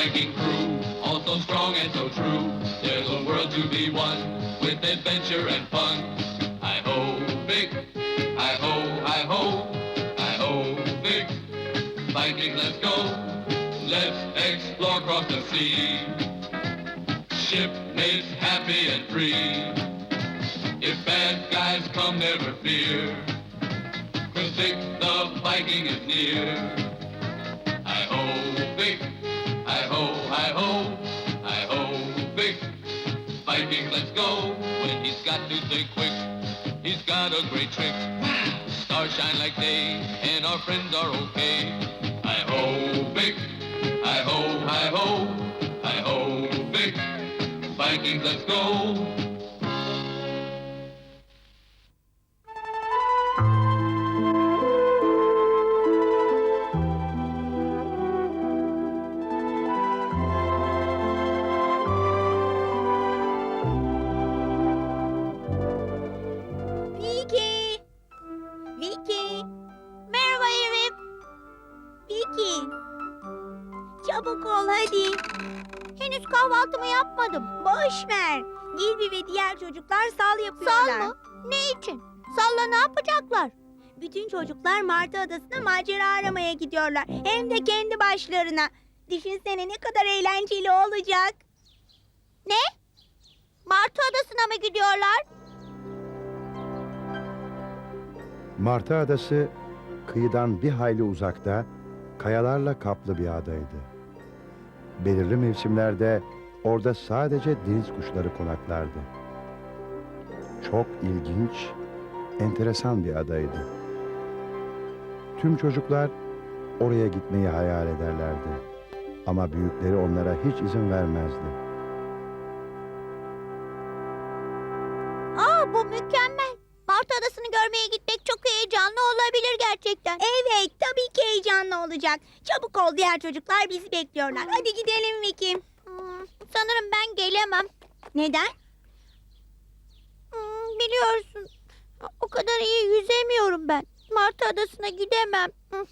Viking crew, all so strong and so true. There's a world to be won with adventure and fun. I ho, Vic. I ho, I ho. I ho, Vic. Vikings, let's go. Let's explore across the sea. Shipmates happy and free. If bad guys come, never fear. Cause Vic the Viking is near. I ho, Vic. Hi ho, hi ho. Ho, eh, Vic. Viking, let's go. When he's got to think quick, he's got a great trick. Stars shine like day, and our friends are okay. Hi ho, Vic. Eh, hi ho, hi ho. Hi ho, Vic. Eh, Vikings, let's go. Kahvaltımı yapmadım. Boş ver. Gilby ve diğer çocuklar sal yapıyorlar. Sal mı? Ne için? Salla ne yapacaklar? Bütün çocuklar Martı Adası'na macera aramaya gidiyorlar. Hem de kendi başlarına. Düşünsene ne kadar eğlenceli olacak. Ne? Martı Adası'na mı gidiyorlar? Martı Adası kıyıdan bir hayli uzakta, kayalarla kaplı bir adaydı. Belirli mevsimlerde orada sadece deniz kuşları konaklardı. Çok ilginç, enteresan bir adaydı. Tüm çocuklar oraya gitmeyi hayal ederlerdi. Ama büyükleri onlara hiç izin vermezdi. Olacak. Çabuk ol diğer çocuklar bizi bekliyorlar. Hadi gidelim Vicky. Hmm, sanırım ben gelemem. Neden? Hmm, biliyorsun o kadar iyi yüzemiyorum ben. Martı Adası'na gidemem. Hmm.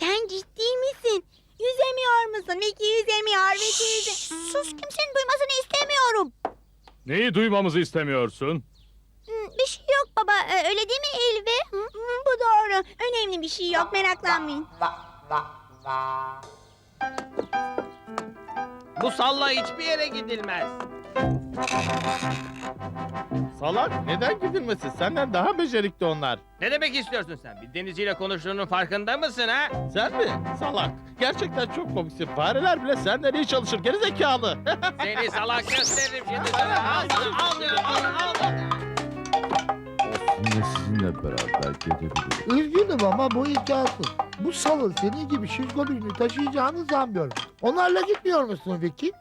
Sen ciddi misin? Yüzemiyor musun? Vicky yüzemiyor. Vicky yüze... Sus kimsenin duymasını istemiyorum. Neyi duymamızı istemiyorsun? Hmm, Bir şey baba. Ee, Öyle değil mi Elvi? Bu doğru. Önemli bir şey yok. Meraklanmayın. Bu salla hiçbir yere gidilmez. Salak neden gidilmesin? Senden daha becerikli onlar. Ne demek istiyorsun sen? Bir denizciyle konuştuğunun farkında mısın ha? Sen mi? Salak. Gerçekten çok komiksin. Fareler bile senden iyi çalışır. Gerizekalı. Seni salak gösteririm şimdi sana. Al, al, al, al, al. Aslında sizinle beraber gidebilirim. Üzgünüm ama bu imkansız. Bu salın senin gibi şişko birini taşıyacağını sanmıyorum. Onlarla gitmiyor musun Vicky?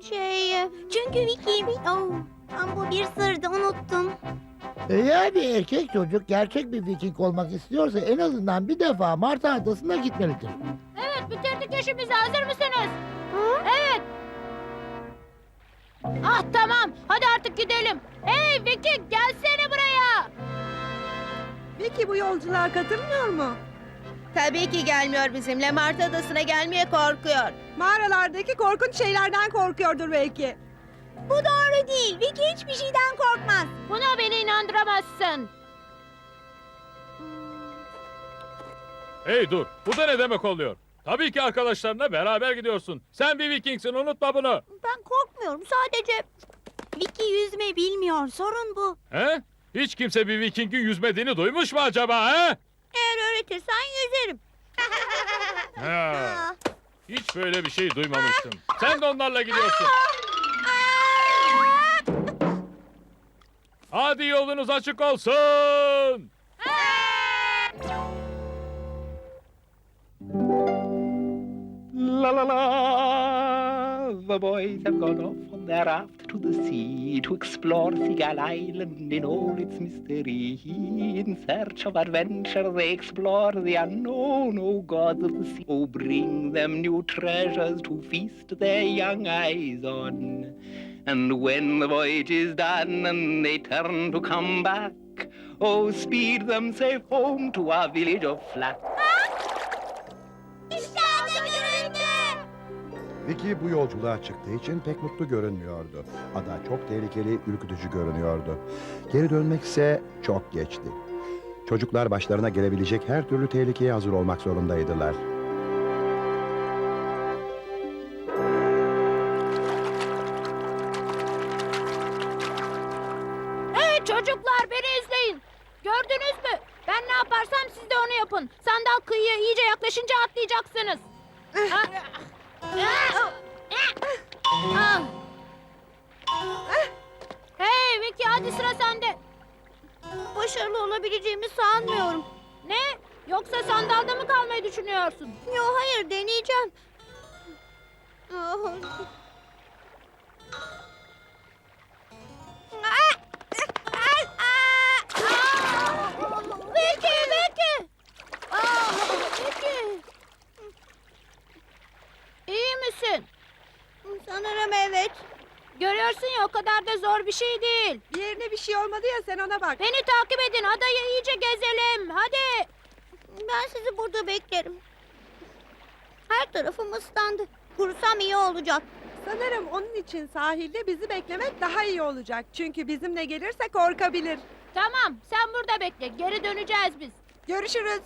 şey... Çünkü Vicky... Oh, bu bir sırdı. Unuttum. Eğer bir erkek çocuk gerçek bir Viking olmak istiyorsa en azından bir defa Martı Adası'na gitmelidir. Evet bitirdik işimizi. Hazır mısınız? Evet. Ah tamam. Hadi artık gidelim. Hey Vicky gelsene buraya. Vicky bu yolculuğa katılmıyor mu? Tabii ki gelmiyor bizimle. Martı Adası'na gelmeye korkuyor. Mağaralardaki korkunç şeylerden korkuyordur belki. Bu doğru değil. Vicky hiçbir şeyden korkmaz. Buna beni inandıramazsın. Hey dur, bu da ne demek oluyor? Tabii ki arkadaşlarına beraber gidiyorsun. Sen bir Vikingsin, unutma bunu. Ben korkmuyorum. Sadece Vicky yüzme bilmiyor. Sorun bu. He? Hiç kimse bir Viking'in yüzmediğini duymuş mu acaba he? Eğer öğretirsen yüzerim. Ha, hiç böyle bir şey duymamıştım. Sen de onlarla gidiyorsun. Hadi yolunuz açık olsun. La la la the boys have gone off on their raft to the sea to explore Seagull Island in all its mystery. In search of adventure, they explore the unknown, O gods of the sea. Oh, bring them new treasures to feast their young eyes on. And when the voyage is done and they turn to come back, oh, speed them safe home to our village of Flat. Vicky bu yolculuğa çıktığı için pek mutlu görünmüyordu. Ada çok tehlikeli, ürkütücü görünüyordu. Geri dönmekse çok geçti. Çocuklar başlarına gelebilecek her türlü tehlikeye hazır olmak zorundaydılar. Hey çocuklar beni izleyin. Gördünüz mü? Ben ne yaparsam siz de onu yapın. Sandal kıyıya iyice yaklaşınca atlayacaksınız. Ha? Ah. Hey Vicky hadi sıra sende. Başarılı olabileceğimi sanmıyorum. Ne? Yoksa sandalda mı kalmayı düşünüyorsun? Yok hayır deneyeceğim. Vicky, Vicky. Aa, Vicky. İyi misin? Sanırım evet. Görüyorsun ya o kadar da zor bir şey değil. Bir yerine bir şey olmadı ya sen ona bak. Beni takip edin adayı iyice gezelim hadi. Ben sizi burada beklerim. Her tarafım ıslandı. Kurusam iyi olacak. Sanırım onun için sahilde bizi beklemek daha iyi olacak. Çünkü bizimle gelirse korkabilir. Tamam sen burada bekle geri döneceğiz biz. Görüşürüz.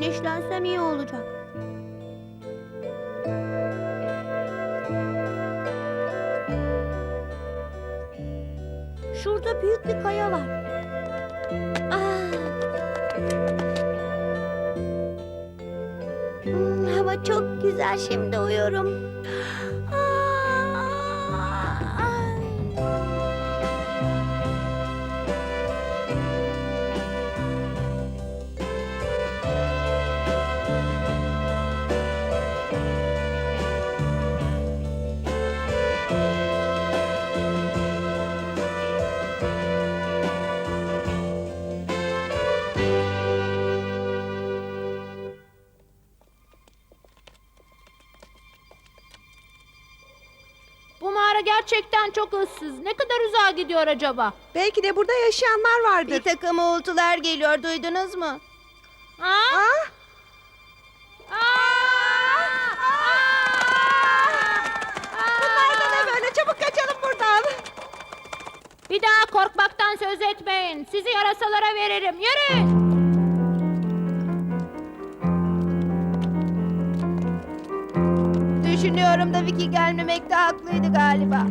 Güneşlensem iyi olacak. Şurada büyük bir kaya var. Ah. Hmm, hava çok güzel şimdi uyuyorum. Ah. Gerçekten çok ıssız. Ne kadar uzağa gidiyor acaba? Belki de burada yaşayanlar vardır. Bir takım uğultular geliyor duydunuz mu? Ha? Ah, bunlar da ne böyle? Çabuk kaçalım buradan. Bir daha korkmaktan söz etmeyin. Sizi yarasalara veririm. Yürüyün. Düşünüyorum da Vicky gelmemekte haklıydı galiba.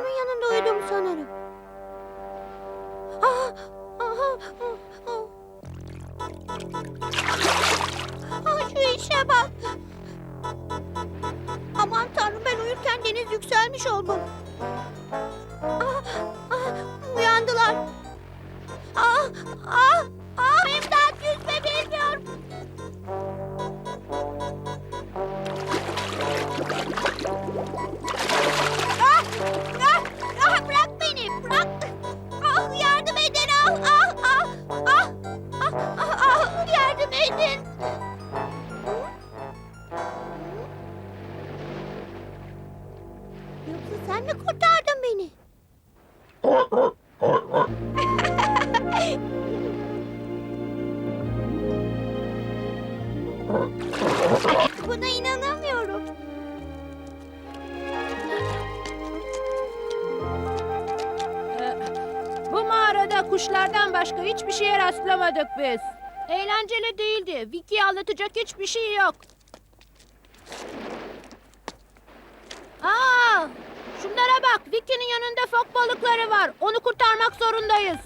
Onun yanında uyudum sanırım. Aha, aa, aa. Aa, şu işe bak. Aman tanrım ben uyurken deniz yükselmiş olmalı. Kurtardın beni? Buna inanamıyorum. Bu mağarada kuşlardan başka hiçbir şeye rastlamadık biz. Eğlenceli değildi. Vicky'yi anlatacak hiçbir şey yok. Aa, şunlara bak. Vicky'nin yanında fok balıkları var. Onu kurtarmak zorundayız.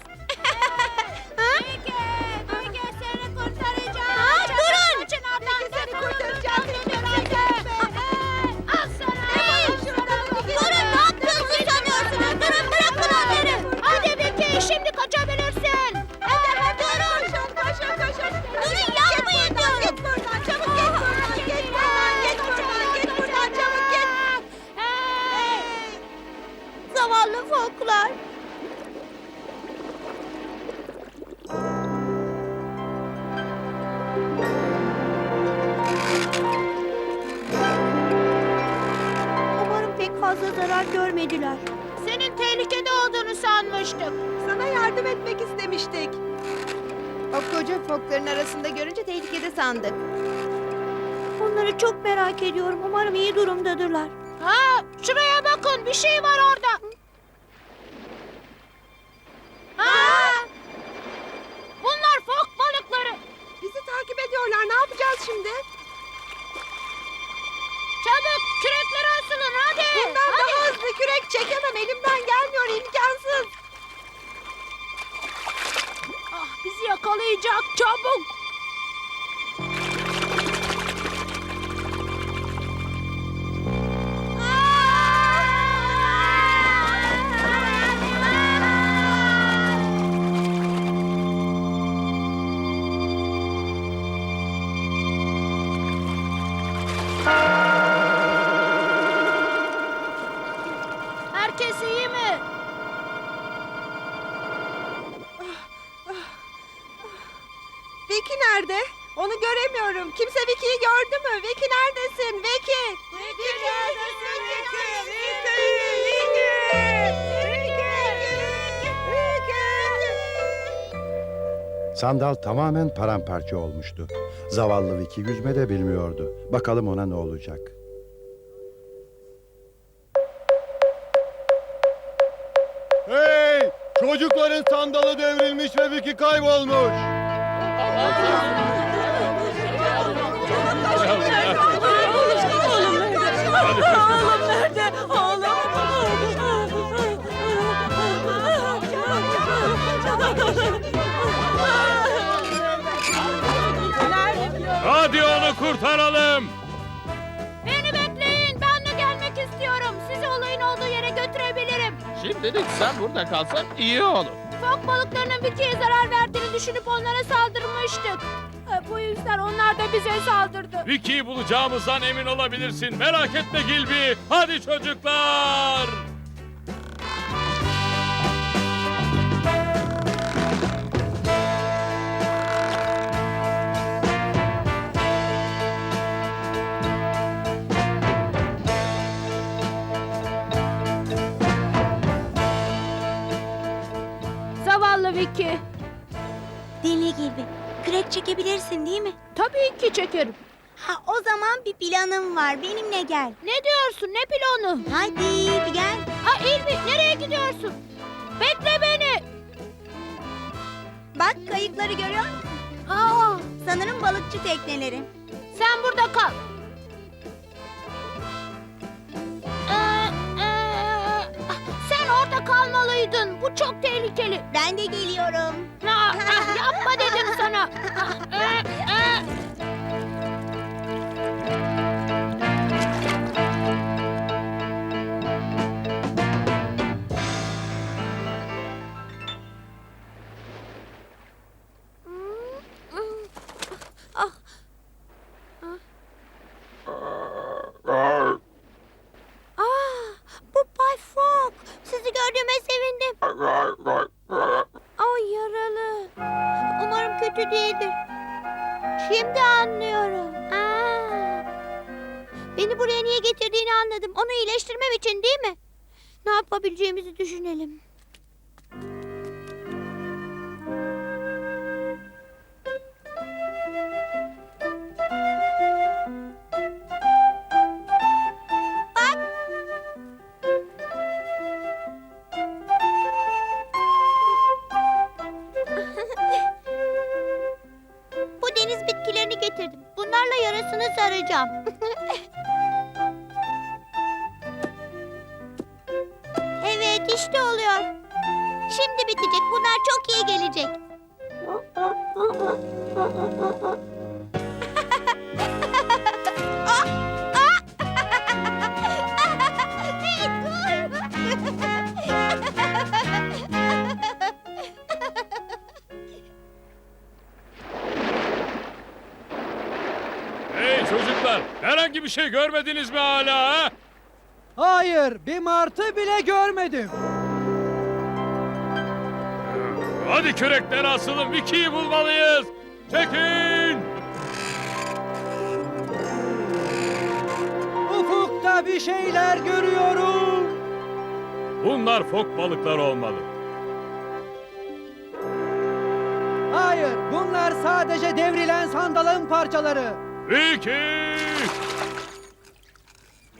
Bir şey var nerede? Onu göremiyorum. Kimse Vicky'yi gördü mü? Vicky neredesin? Vicky! Vicky neredesin? Vicky! Sandal tamamen paramparça olmuştu. Zavallı Vicky yüzme de bilmiyordu. Bakalım ona ne olacak. Hey! Çocukların sandalı devrilmiş ve Vicky kaybolmuş. Nerede? Oğlum. Hadi onu kurtaralım. Beni bekleyin. Ben de gelmek istiyorum. Sizi olayın olduğu yere götürebilirim. Şimdilik sen burada kalsan iyi olur. Fok balıklarının Vicky'ye zarar verdiğini düşünüp onlara saldırmıştık. E, Bu yüzden onlar da bize saldırdı. Vicky'yi bulacağımızdan emin olabilirsin. Merak etme Gilby. Hadi çocuklar. Zavallı Vicky. Deli gibi. Kürek çekebilirsin değil mi? Tabii ki çekerim. Ha o zaman bir planım var. Benimle gel. Ne diyorsun? Ne planı? Hadi bir gel. Ha İlmi nereye gidiyorsun? Bekle beni. Bak kayıkları görüyor musun? Aa, Sanırım balıkçı tekneleri. sen burada kal. Sen orada kalmalıydın. Bu çok tehlikeli. Ben de geliyorum. Ah, yapma dedim sana. Ee, bir şey görmediniz mi hala? ha? Hayır, bir martı bile görmedim. Hadi küreklere asılın Vicky'yi bulmalıyız. Çekin! Ufukta bir şeyler görüyorum. Bunlar fok balıkları olmalı. Hayır, bunlar sadece devrilen sandalın parçaları. Vicky!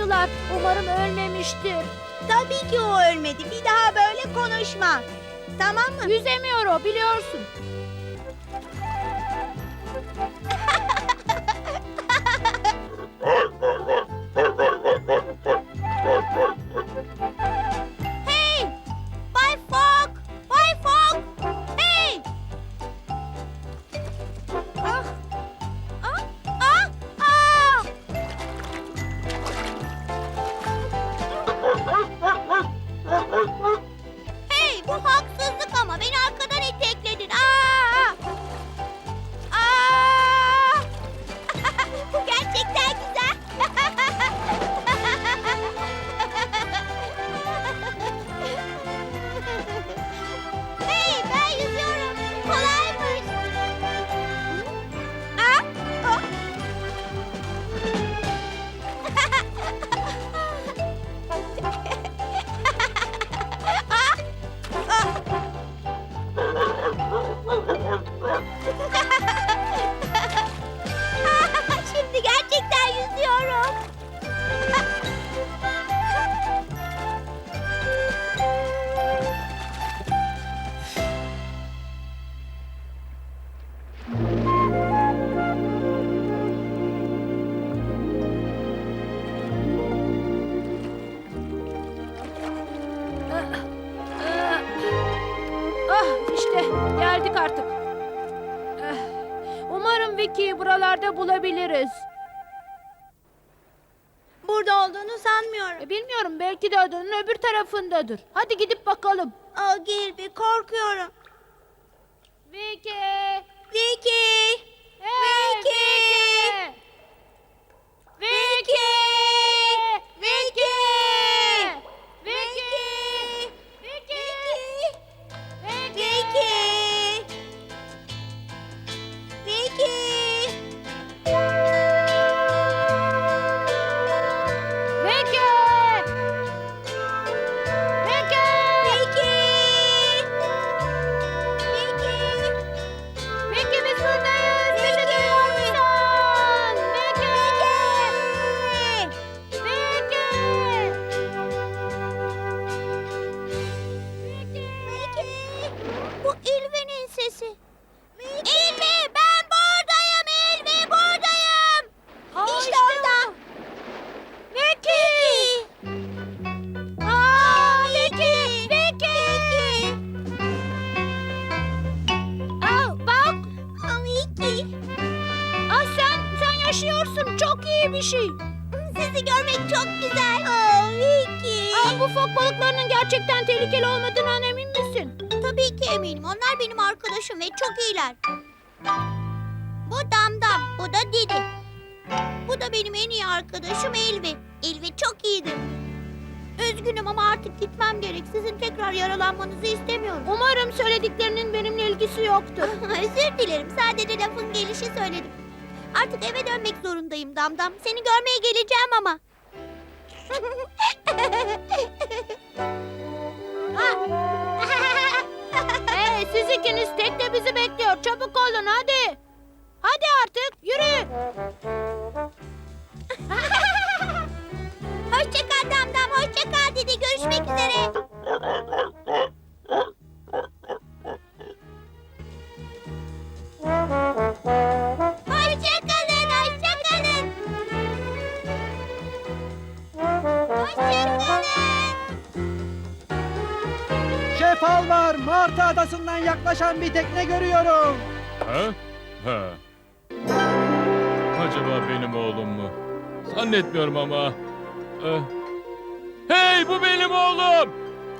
yakaladılar. Umarım ölmemiştir. Tabii ki o ölmedi. Bir daha böyle konuşma. Tamam mı? Yüzemiyor o biliyorsun. sanmıyorum. E, bilmiyorum belki de adanın öbür tarafındadır. Hadi gidip bakalım. Aa, Gilby korkuyorum. Vicky! Vicky! Hey, Vicky! Vicky! Vicky! Arkadaşım Elvi. Elvi çok iyidir. Üzgünüm ama artık gitmem gerek. Sizin tekrar yaralanmanızı istemiyorum. Umarım söylediklerinin benimle ilgisi yoktur. Özür dilerim. Sadece lafın gelişi söyledim. Artık eve dönmek zorundayım Damdam. Seni görmeye geleceğim ama. hey siz ikiniz tekne bizi bekliyor. Çabuk olun hadi. Hadi artık yürü. hoşça kal Damdam. Hoşça kal Didi. Görüşmek üzere. Hoşça kalın. Hoşça kalın. Hoşça kalın. Şef Alvar, Marta adasından yaklaşan bir tekne görüyorum. Ha? Ha. Acaba benim oğlum mu? Zannetmiyorum ama. Eh. Hey bu benim oğlum!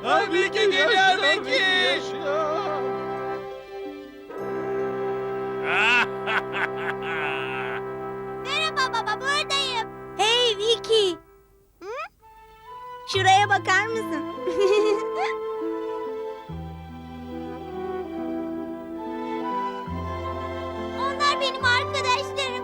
Tabii ki geliyor Vicky. Merhaba baba buradayım. Hey Vicky. Hı? Şuraya bakar mısın? Onlar benim arkadaşlarım.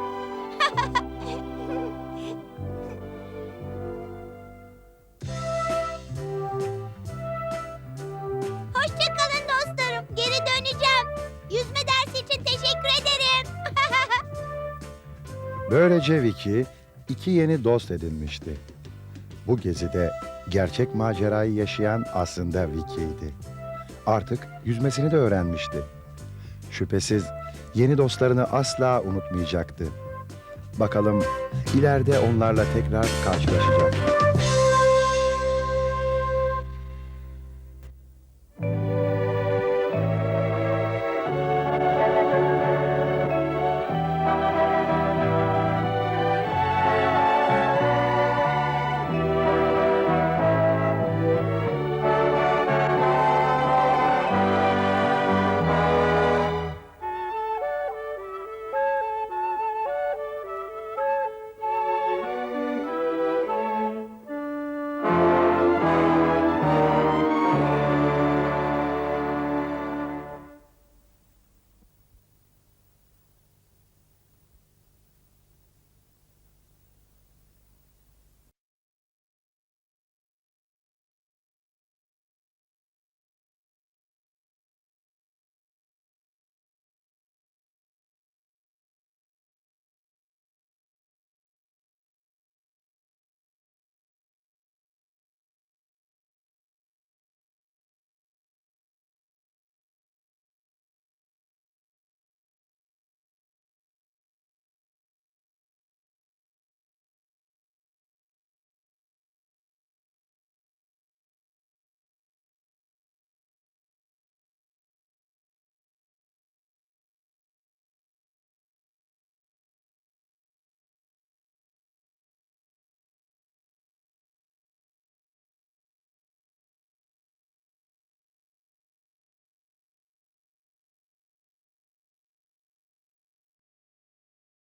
Böylece Vicky iki yeni dost edinmişti. Bu gezide gerçek macerayı yaşayan aslında Vicky'ydi. Artık yüzmesini de öğrenmişti. Şüphesiz yeni dostlarını asla unutmayacaktı. Bakalım ileride onlarla tekrar karşılaşacak.